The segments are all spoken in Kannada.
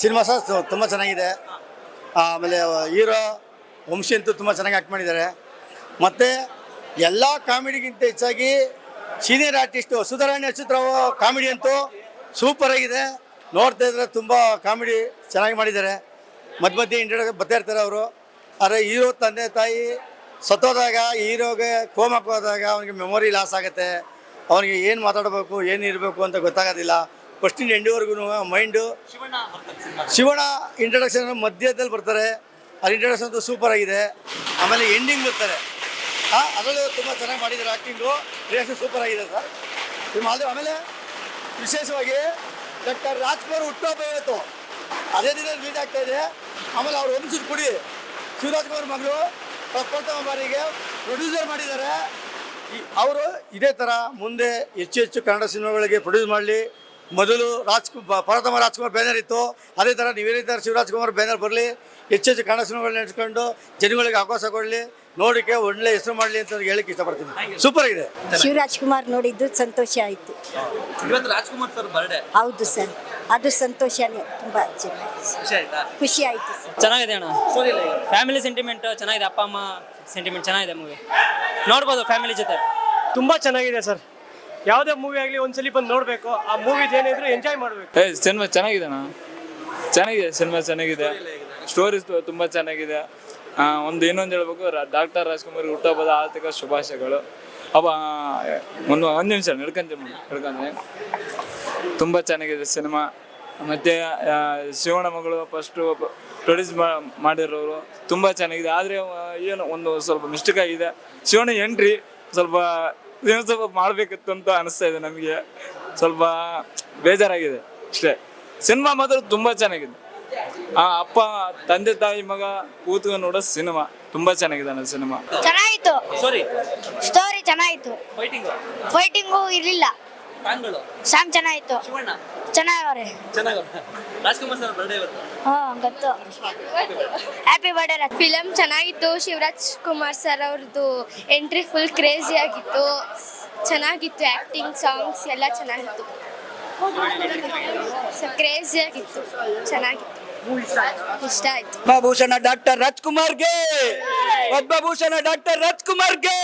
ಸಿನಿಮಾ ಸಹ ತುಂಬ ಚೆನ್ನಾಗಿದೆ. ಆಮೇಲೆ ಹೀರೋ ವಂಶಿ ಅಂತೂ ತುಂಬ ಚೆನ್ನಾಗಿ ಆ್ಯಕ್ಟ್ ಮಾಡಿದ್ದಾರೆ. ಮತ್ತು ಎಲ್ಲ ಕಾಮಿಡಿಗಿಂತ ಹೆಚ್ಚಾಗಿ ಸೀನಿಯರ್ ಆರ್ಟಿಸ್ಟು ಸುಧಾರಾಣಿ ಚಿತ್ರವು ಕಾಮಿಡಿ ಅಂತೂ ಸೂಪರ್ ಆಗಿದೆ. ನೋಡ್ತಾ ಇದ್ರೆ ತುಂಬ ಕಾಮಿಡಿ ಚೆನ್ನಾಗಿ ಮಾಡಿದ್ದಾರೆ. ಮಧ್ಯ ಮಧ್ಯೆ ಇಂಟ್ರೊಡಕ್ಷನ್ ಬರ್ತಾ ಇರ್ತಾರೆ ಅವರು. ಆದರೆ ಹೀರೋ ತಂದೆ ತಾಯಿ ಸತ್ತೋದಾಗ, ಹೀರೋಗೆ ಕೋಮಕ್ಕೆ ಹೋದಾಗ ಅವನಿಗೆ ಮೆಮೊರಿ ಲಾಸ್ ಆಗುತ್ತೆ. ಅವನಿಗೆ ಏನು ಮಾತಾಡಬೇಕು, ಏನು ಇರಬೇಕು ಅಂತ ಗೊತ್ತಾಗೋದಿಲ್ಲ. ಫಸ್ಟಿಂದ ಎಂಡಿವರೆಗೂ ಮೈಂಡು ಶಿವಣ್ಣ ಇಂಟ್ರಡಕ್ಷನ್ ಮಧ್ಯದಲ್ಲಿ ಬರ್ತಾರೆ. ಅಲ್ಲಿ ಇಂಟ್ರಡಕ್ಷನ್ ಅಂತೂ ಸೂಪರ್ ಆಗಿದೆ. ಆಮೇಲೆ ಎಂಡಿಂಗ್ ಬರ್ತಾರೆ. ಹಾಂ ಅದರಲ್ಲೂ ತುಂಬ ಚೆನ್ನಾಗಿ ಮಾಡಿದ್ದಾರೆ ಆ್ಯಕ್ಟಿಂಗು ರಿಯಾಕ್ಷನ್ ಸೂಪರ್ ಆಗಿದೆ ಸರ್. ನಿಮ್ಮ ಅದು ಆಮೇಲೆ ವಿಶೇಷವಾಗಿ ಡಾಕ್ಟರ್ ರಾಜ್ಕುಮಾರ್ ಹುಟ್ಟುಹಬ್ಬ ಇವತ್ತು. ಅದೇ ದಿನ ರಿಲೀಸ್ ಆಗ್ತಾ ಇದೆ. ಆಮೇಲೆ ಅವ್ರು ವಂಶದ ಕುಡಿ ಶಿವರಾಜ್ಕುಮಾರ್ ಮಗಳು ಪ್ರಥಮ ಬಾರಿಗೆ ಪ್ರೊಡ್ಯೂಸರ್ ಮಾಡಿದ್ದಾರೆ. ಅವರು ಇದೇ ಥರ ಮುಂದೆ ಹೆಚ್ಚು ಹೆಚ್ಚು ಕನ್ನಡ ಸಿನಿಮಾಗಳಿಗೆ ಪ್ರೊಡ್ಯೂಸ್ ಮಾಡಲಿ. ಮೊದಲು ರಾಜ್ಕುಮಾರ್ ಪರತಮ ಪ್ರಥಮ ರಾಜ್ಕುಮಾರ್ ಬ್ಯಾನರ್ ಇತ್ತು. ಅದೇ ಥರ ನೀವೇನಿದ್ದಾರೆ ಶಿವರಾಜ್ ಕುಮಾರ್ ಬ್ಯಾನರ್ ಬರಲಿ. ಹೆಚ್ಚು ಹೆಚ್ಚು ಕನ್ನಡ ಸಿನಿಮಾಗಳನ್ನ ನೆನೆಸ್ಕೊಂಡು ಜನಗಳಿಗೆ ಅವಕಾಶ ಕೊಡಲಿ. ನೋಡಿಕೆ ಒಳ್ಳೆ ಹೆಸರು ಮಾಡಲಿ ಅಂತ ಹೇಳಕ್ಕೆ ಇಷ್ಟಪಡ್ತೀನಿ. ಸೂಪರ್ ಇದೆ ಶಿವರಾಜ್ ಕುಮಾರ್ ನೋಡಿದ್ದು ಸಂತೋಷ ಆಯಿತು. ಇವತ್ತು ರಾಜ್ಕುಮಾರ್ ಸರ್ ಬರ್ಡೇ ಹೌದು ಸರ್ ಅದು ಸಂತೋಷನೇ. ತುಂಬ ಚೆನ್ನಾಗಿ ಖುಷಿ ಆಯ್ತು? ಚೆನ್ನಾಗಿದೆ ಅಣ್ಣ. ಫ್ಯಾಮಿಲಿ ಸೆಂಟಿಮೆಂಟ್ ಚೆನ್ನಾಗಿದೆ. ಅಪ್ಪ ಅಮ್ಮ ಸೆಂಟಿಮೆಂಟ್ ಚೆನ್ನಾಗಿದೆ ಮೂವಿ ನೋಡ್ಬೋದು ಫ್ಯಾಮಿಲಿ ಜೊತೆ. ತುಂಬ ಚೆನ್ನಾಗಿದೆ ಸರ್ ಯಾವುದೇ ಮೂವಿ ಆಗಲಿ ಒಂದ್ಸಲಿ ಬಂದು ನೋಡಬೇಕು. ಆ ಮೂವಿ ಏನಿದ್ರು ಎಂಜಾಯ್ ಮಾಡಬೇಕು. ಸಿನಿಮಾ ಚೆನ್ನಾಗಿದೆ ಚೆನ್ನಾಗಿದೆ ಸಿನಿಮಾ ಚೆನ್ನಾಗಿದೆ. ಸ್ಟೋರೀಸ್ ತುಂಬ ಚೆನ್ನಾಗಿದೆ. ಒಂದು ಇನ್ನೊಂದು ಹೇಳ್ಬೇಕು ಡಾಕ್ಟರ್ ರಾಜ್ಕುಮಾರ್ ಹುಟ್ಟುಹಬ್ಬದ ಆರ್ಥಿಕ ಶುಭಾಶಯಗಳು. ಅವ ಒಂದು ಒಂದು ನಿಮಿಷ ನಡ್ಕೊಂತೀನಿ ನಡ್ಕೊಂತೀನಿ ತುಂಬ ಚೆನ್ನಾಗಿದೆ ಸಿನಿಮಾ ಮತ್ತು ಶಿವಣ್ಣ ಮಗಳು ಫಸ್ಟ್ ಪ್ರೊಡ್ಯೂಸ್ ಮಾಡಿರೋರು. ತುಂಬ ಚೆನ್ನಾಗಿದೆ. ಆದರೆ ಏನು, ಒಂದು ಸ್ವಲ್ಪ ಮಿಸ್ಟೇಕ್ ಆಗಿದೆ. ಶಿವಣ್ಣ ಎಂಟ್ರಿ ಸ್ವಲ್ಪ ಏನು ಸ್ವಲ್ಪ ಮಾಡ್ಬೇಕಿತ್ತು ಅಂತ ಅನಿಸ್ತಾ ಇದೆ ನಮಗೆ. ಸ್ವಲ್ಪ ಬೇಜಾರಾಗಿದೆ ಅಷ್ಟೇ. ಸಿನಿಮಾ ಮಾತ್ರ ತುಂಬಾ ಚೆನ್ನಾಗಿದೆ. ಆ ಅಪ್ಪ ತಂದೆ ತಾಯಿ ಮಗ ಕೂತು ನೋಡೋ ಸಿನಿಮಾ ತುಂಬಾ ಚೆನ್ನಾಗಿದೆ ಅನ್ನೋ ಸಿನಿಮಾ. ಚೆನ್ನಾಗಿತ್ತು. ಸಾರಿ ಸ್ಟೋರಿ ಚೆನ್ನಾಗಿತ್ತು. ಫೈಟಿಂಗ್ ಫೈಟಿಂಗ್ ಇರಲಿಲ್ಲ. ಸಾಂಗ್ ಚೆನ್ನಾಗಿತ್ತು. ಚೆನ್ನಾಗವ್ರೆ. ಚೆನ್ನಾಗ ರಾಜ್ಕುಮಾರ್ ಸರ್ ಬರ್ಡೇ ಇವತ್ತು ಗೊತ್ತು. ಹ್ಯಾಪಿ ಬರ್ಡೇ ಫಿಲಮ್ ಚೆನ್ನಾಗಿತ್ತು. ಶಿವರಾಜ್ ಕುಮಾರ್ ಸರ್ ಅವ್ರದ್ದು ಎಂಟ್ರಿ ಫುಲ್ ಕ್ರೇಜಿ ಆಗಿತ್ತು. ಚೆನ್ನಾಗಿತ್ತು ಆ್ಯಕ್ಟಿಂಗ್ ಸಾಂಗ್ಸ್ ಎಲ್ಲ ಚೆನ್ನಾಗಿತ್ತು. ಕ್ರೇಜಿ ಆಗಿತ್ತು. ಚೆನ್ನಾಗಿತ್ತು. ಇಷ್ಟ ಆಯ್ತು. ಪದ್ಮಭೂಷಣ ಡಾಕ್ಟರ್ ರಾಜ್ಕುಮಾರ್ಗೆ! ಪದ್ಮಭೂಷಣ ಡಾಕ್ಟರ್ ರಾಜ್ಕುಮಾರ್ಗೆ!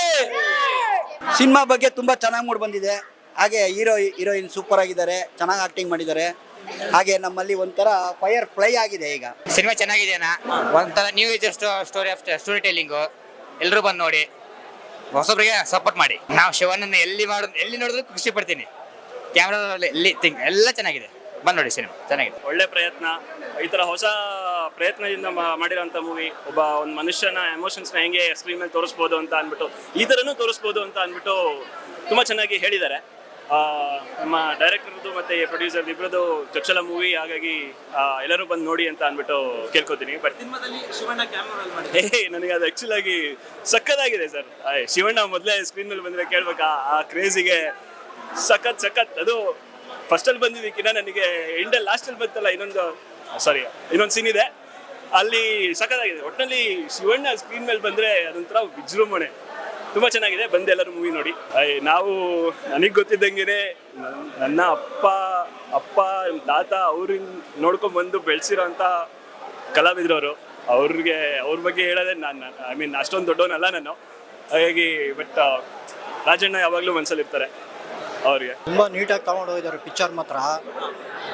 ಸಿನಿಮಾ ಬಗ್ಗೆ ತುಂಬ ಚೆನ್ನಾಗಿ ಮೂಡ್ ಬಂದಿದೆ. ಹಾಗೆ ಹೀರೋ ಹೀರೋಯಿನ್ ಸೂಪರ್ ಆಗಿದ್ದಾರೆ. ಚೆನ್ನಾಗಿ ಆಕ್ಟಿಂಗ್ ಮಾಡಿದ್ದಾರೆ. ಹಾಗೆ ನಮ್ಮಲ್ಲಿ ಒಂಥರ ಫೈರ್ ಫ್ಲೈ ಆಗಿದೆ ಈಗ. ಸಿನಿಮಾ ಚೆನ್ನಾಗಿದೆಯಣ್ಣ? ಒಂಥರ new age story of storytelling ಎಲ್ಲರೂ ಬಂದು ನೋಡಿ. ಹೊಸೊಬ್ರಿಗೆ ಸಪೋರ್ಟ್ ಮಾಡಿ. ನಾವು ಶಿವನನ್ನ ಎಲ್ಲಿ ಮಾಡ ಎಲ್ಲಿ ನೋಡಿದ್ರು ಖುಷಿ ಪಡ್ತೀನಿ. ಕ್ಯಾಮ್ರಾದಲ್ಲಿ ಎಲ್ಲಿ ಥಿಂಗ್ ಎಲ್ಲ ಚೆನ್ನಾಗಿದೆ. ಬಂದು ನೋಡಿ ಸಿನಿಮಾ. ಚೆನ್ನಾಗಿದೆ. ಒಳ್ಳೆ ಪ್ರಯತ್ನ. ಈ ತರ ಹೊಸ ಪ್ರಯತ್ನದಿಂದ ಮಾಡಿರೋಂಥ ಮೂವಿ ಒಬ್ಬ ಒಂದು ಮನುಷ್ಯನ ಎಮೋಷನ್ಸ್ನ ಹೆಂಗೆ ಸ್ಕ್ರೀನ್ ಮೇಲೆ ತೋರಿಸ್ಬೋದು ಅಂತ ಅಂದ್ಬಿಟ್ಟು ಈ ಥರನೂ ತೋರಿಸ್ಬೋದು ಅಂತ ಅಂದ್ಬಿಟ್ಟು ತುಂಬ ಚೆನ್ನಾಗಿ ಹೇಳಿದ್ದಾರೆ. ಆ, ನಮ್ಮ ಡೈರೆಕ್ಟರ್ದು ಮತ್ತೆ ಪ್ರೊಡ್ಯೂಸರ್ ಇಬ್ಬರದ್ದು ಚೊಚ್ಚಲ ಮೂವಿ ಹಾಗಾಗಿ ಎಲ್ಲರೂ ಬಂದು ನೋಡಿ ಅಂತ ಅಂದ್ಬಿಟ್ಟು ಕೇಳ್ಕೊತೀನಿ. ಬಟ್ ಮಾಡಿ ನನಗೆ ಅದು ಆ್ಯಕ್ಚುಲ್ ಆಗಿ ಸಕ್ಕತ್ತಾಗಿದೆ ಸರ್. ಶಿವಣ್ಣ ಮೊದಲೇ ಸ್ಕ್ರೀನ್ ಮೇಲೆ ಬಂದ್ರೆ ಕೇಳ್ಬೇಕಾ. ಆ ಕ್ರೇಜಿಗೆ ಸಖತ್ ಸಖತ್. ಅದು ಫಸ್ಟಲ್ಲಿ ಬಂದಿದ್ದಕ್ಕಿಂತ ನನಗೆ ಎಂಡಲ್ಲಿ ಲಾಸ್ಟಲ್ಲಿ ಬಂತಲ್ಲ ಇನ್ನೊಂದು ಸಾರಿ ಇನ್ನೊಂದು ಸೀನ್ ಇದೆ. ಅಲ್ಲಿ ಸಖತ್ತಾಗಿದೆ. ಒಟ್ಟಿನಲ್ಲಿ ಶಿವಣ್ಣ ಸ್ಕ್ರೀನ್ ಮೇಲೆ ಬಂದ್ರೆ ಅದೊಂಥರ ವಿಜೃಂಭಣೆ. ತುಂಬ ಚೆನ್ನಾಗಿದೆ. ಬಂದು ಎಲ್ಲರೂ ಮೂವಿ ನೋಡಿ. ನಾವು ನನಗ್ ಗೊತ್ತಿದ್ದಂಗೆ ನನ್ನ ಅಪ್ಪ ಅಪ್ಪ, ತಾತ ಅವ್ರಿಂದ ನೋಡ್ಕೊಂಡ್ ಬಂದು ಬೆಳೆಸಿರೋಂಥ ಕಲಾವಿದರವರು. ಅವ್ರಿಗೆ, ಅವ್ರ ಬಗ್ಗೆ ಹೇಳೋದೇ ನಾನು ಐ ಮೀನ್ ಅಷ್ಟೊಂದು ದೊಡ್ಡವನಲ್ಲ ನಾನು. ಹಾಗಾಗಿ ಬಟ್ ರಾಜಣ್ಣ ಯಾವಾಗಲೂ ಮನ್ಸಲ್ಲಿ ಇರ್ತಾರೆ ಅವ್ರಿಗೆ. ತುಂಬ ನೀಟಾಗಿ ತೊಗೊಂಡೋಗಿದ್ದಾರೆ ಪಿಕ್ಚರ್ ಮಾತ್ರ.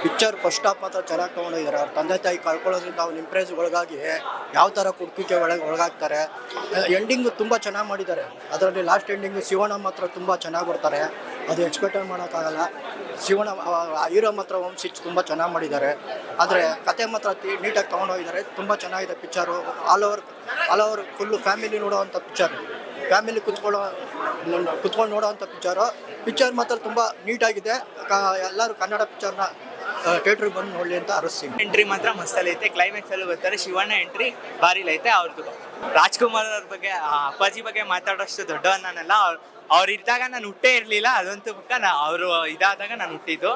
ಪಿಕ್ಚರ್ ಫಸ್ಟ್ ಹಾಫ್ ಮಾತ್ರ ಚೆನ್ನಾಗಿ ತೊಗೊಂಡೋಗಿದ್ದಾರೆ ಅವ್ರ ತಂದೆ ತಾಯಿ ಕಳ್ಕೊಳ್ಳೋದ್ರಿಂದ ಅವ್ನ ಇಂಪ್ರೆಸ್ ಒಳಗಾಗಿ ಯಾವ ಥರ ಕುಡ್ಕಿಕೆ ಒಳಗೆ, ಒಳಗಾಗ್ತಾರೆ. ಎಂಡಿಂಗು ತುಂಬ ಚೆನ್ನಾಗಿ ಮಾಡಿದ್ದಾರೆ. ಅದರಲ್ಲಿ ಲಾಸ್ಟ್ ಎಂಡಿಂಗು ಶಿವಣ್ಣ ಮಾತ್ರ ತುಂಬ ಚೆನ್ನಾಗಿ ಬರ್ತಾರೆ. ಅದು ಎಕ್ಸ್ಪೆಕ್ಟ್ ಮಾಡೋಕ್ಕಾಗಲ್ಲ. ಶಿವಣ್ಣ ಹೀರೋ ಮಾತ್ರ ವಂಶಿ ತುಂಬ ಚೆನ್ನಾಗಿ ಮಾಡಿದ್ದಾರೆ. ಆದರೆ ಕತೆ ಮಾತ್ರ ನೀಟಾಗಿ ತೊಗೊಂಡೋಗಿದ್ದಾರೆ. ತುಂಬ ಚೆನ್ನಾಗಿದೆ picture. All over all over full family ನೋಡೋವಂಥ picture. Family ಕುತ್ಕೊಳ್ಳೋ, ಕುತ್ಕೊಂಡು ನೋಡೋವಂಥ ಪಿಕ್ಚರು. ಪಿಕ್ಚರ್ ಮಾತ್ರ ತುಂಬ ನೀಟಾಗಿದೆ. ಕ, ಎಲ್ಲರೂ ಕನ್ನಡ ಪಿಕ್ಚರ್ನ ಥಿಯೇಟ್ರಿಗೆ ಬಂದು ನೋಡಲಿ ಅಂತ ಅರಸ್ತೀನಿ ಎಂಟ್ರಿ ಮಾತ್ರ ಮಸ್ತಲ್ಲಿ ಐತೆ ಕ್ಲೈಮ್ಯಾಕ್ಸ್ ಅಲ್ಲಿ ಬರ್ತಾರೆ ಶಿವಣ್ಣ ಎಂಟ್ರಿ ಭಾರಿ ಲೈತೆ ಅವ್ರದ್ದು ರಾಜ್ಕುಮಾರ್ ಅವ್ರ ಬಗ್ಗೆ ಆ ಅಪ್ಪಾಜಿ ಬಗ್ಗೆ ಮಾತಾಡೋಷ್ಟು ದೊಡ್ಡವನ್ನಲ್ಲ ಅವ್ರು ಅವ್ರು ಇದ್ದಾಗ ನಾನು ಹುಟ್ಟೇ ಇರಲಿಲ್ಲ ಅದಂತೂ ಪಕ್ಕ ನಾ ಅವರು ಇದಾದಾಗ ನಾನು ಹುಟ್ಟಿದ್ದು.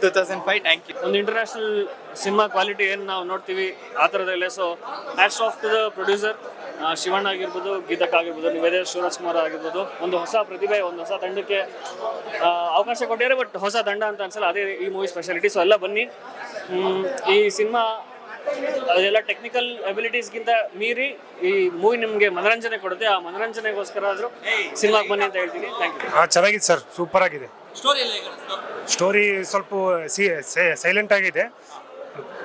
Two thousand five thank you ಒಂದು ಇಂಟರ್ನ್ಯಾಷನಲ್ ಸಿನಿಮಾ ಕ್ವಾಲಿಟಿ ಏನು ನಾವು ನೋಡ್ತೀವಿ ಆ ಥರದಲ್ಲೇ so off to the producer Shivanna ಆಗಿರ್ಬೋದು ಗೀತಕ್ ಆಗಿರ್ಬೋದು ನಿವೇದೇ ಶಿವರಾಜ್ ಕುಮಾರ್ ಆಗಿರ್ಬೋದು ಒಂದು ಹೊಸ ಪ್ರತಿಭೆ ಒಂದು ಹೊಸ ತಂಡಕ್ಕೆ ಅವಕಾಶ ಕೊಟ್ಟಿದ್ದಾರೆ ಬಟ್ ಹೊಸ ತಂಡ ಅಂತ ಅನ್ಸಲ್ಲ ಅದೇ ಈ ಮೂವಿ ಸ್ಪೆಷಾಲಿಟಿ ಸೊ ಎಲ್ಲ ಬನ್ನಿ. ಈ ಸಿನಿಮಾ ಅದೆಲ್ಲ ಟೆಕ್ನಿಕಲ್ ಅಬಿಲಿಟೀಸ್ಗಿಂತ ಮೀರಿ ಈ ಮೂವಿ ನಿಮಗೆ ಮನರಂಜನೆ ಕೊಡುತ್ತೆ. ಆ ಮನರಂಜನೆಗೋಸ್ಕರ ಆದರೂ ಸಿನಿಮಾಗೆ ಬನ್ನಿ ಅಂತ ಹೇಳ್ತೀನಿ. ಥ್ಯಾಂಕ್ ಯು ಹಾಂ ಚೆನ್ನಾಗಿದೆ ಸರ್. ಸೂಪರ್ ಆಗಿದೆ. ಸ್ಟೋರಿ ಸ್ವಲ್ಪ ಸೈಲೆಂಟ್ ಆಗಿದೆ.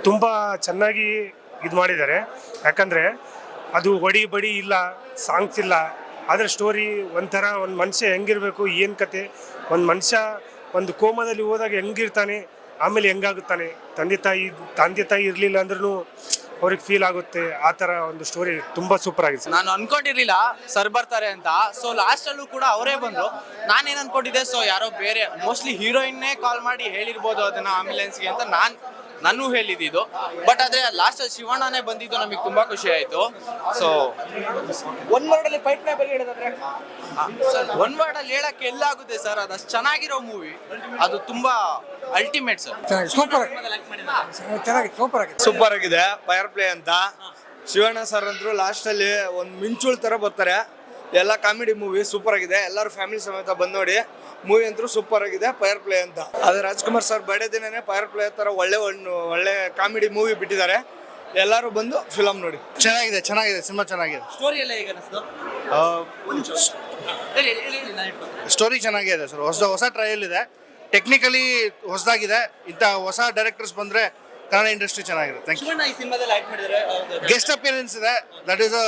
ತುಂಬ ಚೆನ್ನಾಗಿ ಇದು ಮಾಡಿದ್ದಾರೆ. ಯಾಕಂದರೆ ಅದು ಒಡಿ ಬಡಿ ಇಲ್ಲ ಸಾಂಗ್ಸ್ ಇಲ್ಲ. ಆದರೆ ಸ್ಟೋರಿ ಒಂಥರ ಒಂದು ಮನುಷ್ಯ ಹೆಂಗಿರಬೇಕು, ಏನು ಕತೆ? ಒಂದು ಮನುಷ್ಯ ಒಂದು ಕೋಮದಲ್ಲಿ ಹೋದಾಗ ಹೆಂಗಿರ್ತಾನೆ, ಆಮೇಲೆ ಹೆಂಗಾಗುತ್ತಾನೆ? ತಂದೆ ತಾಯಿ ತಂದೆ ತಾಯಿ ಇರಲಿಲ್ಲ ಅಂದ್ರೂ ಅವ್ರಿಗೆ ಫೀಲ್ ಆಗುತ್ತೆ. ಆ ಥರ ಒಂದು ಸ್ಟೋರಿ ತುಂಬ ಸೂಪರ್ ಆಗಿದೆ ನಾನು ಅನ್ಕೊಂಡಿರ್ಲಿಲ್ಲ, ಸರ್ ಬರ್ತಾರೆ ಅಂತ. ಸೊ ಲಾಸ್ಟಲ್ಲೂ ಕೂಡ ಅವರೇ ಬಂದ್ರು. ನಾನೇನು ಅನ್ಕೊಂಡಿದ್ದೆ ಸೊ ಯಾರೋ ಬೇರೆ ಮೋಸ್ಟ್ಲಿ ಹೀರೋಯಿನ್ನೇ ಕಾಲ್ ಮಾಡಿ ಹೇಳಿರ್ಬೋದು ಅದನ್ನ ಆಂಬ್ಯುಲೆನ್ಸ್ಗೆ ಅಂತ ನಾನ್ ನಾನು ಹೇಳಿದ್ದು ಬಟ್ ಆದ್ರೆ ಲಾಸ್ಟ್ ಅಲ್ಲಿ ಶಿವಣ್ಣನೇ ಬಂದಿದ್ದು ನಮಗೆ ತುಂಬಾ ಖುಷಿ ಆಯ್ತು. ಸೊ ಒನ್ ವರ್ಡ್ ಅಲ್ಲಿ ಫೈಟ್ ಬಗ್ಗೆ ಹೇಳಿದ್ರೆ ಒನ್ ವರ್ಡ್ ಅಲ್ಲಿ ಹೇಳಕ್ಕೆ ಎಲ್ಲ ಆಗುತ್ತೆ ಸರ್ ಅದಷ್ಟು ಚೆನ್ನಾಗಿರೋ ಮೂವಿ ಅದು ತುಂಬಾ ಅಲ್ಟಿಮೇಟ್ ಸರ್ ಸೂಪರ್ ಚೆನ್ನಾಗಿದೆ ಸೂಪರ್ ಆಗಿದೆ. ಸೂಪರ್ ಆಗಿದೆ ಫೈರ್ ಪ್ಲೇ ಅಂತ. ಶಿವಣ್ಣ ಸರ್ ಅಂದ್ರು ಲಾಸ್ಟ್ ಅಲ್ಲಿ ಒಂದು ಮಿಂಚುಳ್ ತರ ಬರ್ತಾರೆ. ಎಲ್ಲ ಕಾಮಿಡಿ ಮೂವಿ ಸೂಪರ್ ಆಗಿದೆ. ಎಲ್ಲರೂ ಫ್ಯಾಮಿಲಿ ಸಮೇತ ಬಂದ್ ನೋಡಿ. ಮೂವಿ ಅಂತೂ ಸೂಪರ್ ಆಗಿದೆ ಫೈರ್ ಪ್ಲೇ ಅಂತ. ಅದು ರಾಜ್ಕುಮಾರ್ ಸರ್ ಬರ್ಡೇ ದಿನನೇ ಫೈರ್ ಪ್ಲೇ ತರ ಒಳ್ಳೆ ಒಂದು ಒಳ್ಳೆ ಕಾಮಿಡಿ ಮೂವಿ ಬಿಟ್ಟಿದ್ದಾರೆ. ಎಲ್ಲರೂ ಬಂದು ಫಿಲಮ್ ನೋಡಿ. ಚೆನ್ನಾಗಿದೆ ಚೆನ್ನಾಗಿದೆ ಸಿನಿಮಾ ಚೆನ್ನಾಗಿದೆ. ಸ್ಟೋರಿ ಎಲ್ಲ ಹೇಗೆ ಅನಿಸ್ತು? ಸ್ಟೋರಿ ಚೆನ್ನಾಗಿದೆ ಸರ್. ಹೊಸ ಹೊಸ ಟ್ರಯಲ್ ಇದೆ. ಟೆಕ್ನಿಕಲಿ ಹೊಸದಾಗಿದೆ. ಇಂಥ ಹೊಸ ಡೈರೆಕ್ಟರ್ಸ್ ಬಂದ್ರೆ ಕನ್ನಡ ಇಂಡಸ್ಟ್ರಿ ಚೆನ್ನಾಗಿದೆ ಥ್ಯಾಂಕ್ ಯು ಶಿವಣ್ಣ ಈ ಸಿನಿಮಾದಲ್ಲಿ ಆಕ್ಟ್ ಮಾಡಿದ್ದಾರೆ ಅವ್ರ್ದು- ಗೆಸ್ಟ್ ಅಪಿಯರೆನ್ಸ್ ಇದೆ. That is a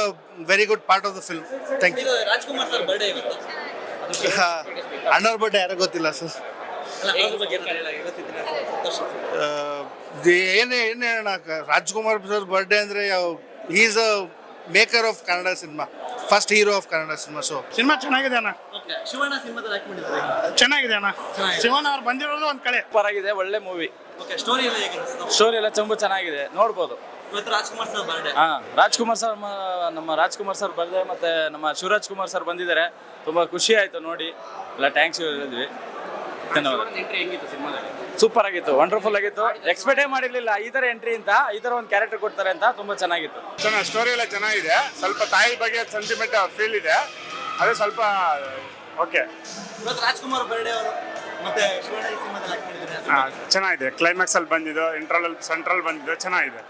very good part of the film thank you ಇದು ರಾಜ್ಕುಮಾರ್ ಸರ್ ಬರ್ಡೇ ಇವತ್ತು. ಅಣ್ಣವ್ರ ಬಡ್ಡೆ ಯಾರೋ ಗೊತ್ತಿಲ್ಲ ಸರ್. ಏನೇ ಏನೇ ಹೇಳೋಣ ರಾಜ್ಕುಮಾರ್ ಸರ್ ಬರ್ಡೇ ಅಂದರೆ is a maker of Kannada cinema first hero of Kannada cinema so cinema ಚೆನ್ನಾಗಿದೆ ಅಣ್ಣ. ಓಕೆ ಶಿವಣ್ಣ ಸಿನಿಮಾದಲ್ಲಿ ಆಕ್ಟ್ ಮಾಡಿದ್ದಾರೆ ಚೆನ್ನಾಗಿದೆ ಅಣ್ಣ. ಶಿವಣ್ಣ ಅವ್ರು ಬಂದಿರೋದು ಒಂದು ಕಡೆ ಸೂಪರ್ ಆಗಿದೆ ಒಳ್ಳೆ ಮೂವಿ ಓಕೆ ಸ್ಟೋರಿ ಎಲ್ಲ ತುಂಬಾ ಸ್ಟೋರಿ ಎಲ್ಲ ಚಂಬು ಚೆನ್ನಾಗಿದೆ ನೋಡ್ಬೋದು. Rajkumar sir birthday. ಹಾ ರಾಜ್ಕುಮಾರ್ ಸರ್ ಮ- ನಮ್ಮ ರಾಜ್ಕುಮಾರ್ ಸರ್ ಬರ್ದೆ ಮತ್ತೆ ನಮ್ಮ ಶಿವರಾಜ್ ಕುಮಾರ್ ಸರ್ ಬಂದಿದ್ದಾರೆ. ತುಂಬಾ ಖುಷಿ ಆಯ್ತು ನೋಡಿ. ಎಲ್ಲ ಥ್ಯಾಂಕ್ಸ್ ಹೇಳಿದ್ವಿ. ಧನ್ಯವಾದ. ಎಂಟ್ರಿ ಹೆಂಗಿತ್ತು ಸಿನಿಮಾದಲ್ಲಿ? ಸೂಪರ್ ಆಗಿತ್ತು ವಂಡರ್ಫುಲ್ ಆಗಿತ್ತು. ಎಕ್ಸ್ಪೆಕ್ಟೇ ಮಾಡಿರ್ಲಿಲ್ಲ ಈ ತರ ಎಂಟ್ರಿ ಅಂತ ಈ ತರ ಒಂದು ಕ್ಯಾರೆಕ್ಟರ್ ಕೊಡ್ತಾರೆ ಅಂತ ತುಂಬಾ ಚೆನ್ನಾಗಿತ್ತು. ಚೆನ್ನಾಗಿ ಸ್ಟೋರಿ ಎಲ್ಲ ಚೆನ್ನಾಗಿದೆ. ಸ್ವಲ್ಪ ತಾಯಿ ಬಗ್ಗೆ ಸೆಂಟಿಮೆಂಟ್ ಫೀಲ್ ಇದೆ. ಅದೇ ಸ್ವಲ್ಪ ಓಕೆ ಇವತ್ತು ರಾಜ್ಕುಮಾರ್ ಬರ್ಡೇ ಅವರು ಮತ್ತೆ ಶಿವಣ್ಣ ಈ ಸಿನಿಮಾದಲ್ಲಿ ಚೆನ್ನಾಗಿದೆ. ಕ್ಲೈಮ್ಯಾಕ್ಸ್ ಅಲ್ಲಿ ಬಂದಿದ್ದು ಇಂಟ್ರಲ್ ಸೆಂಟ್ರಲ್ ಬಂದಿದ್ದು ಚೆನ್ನಾಗಿದೆ.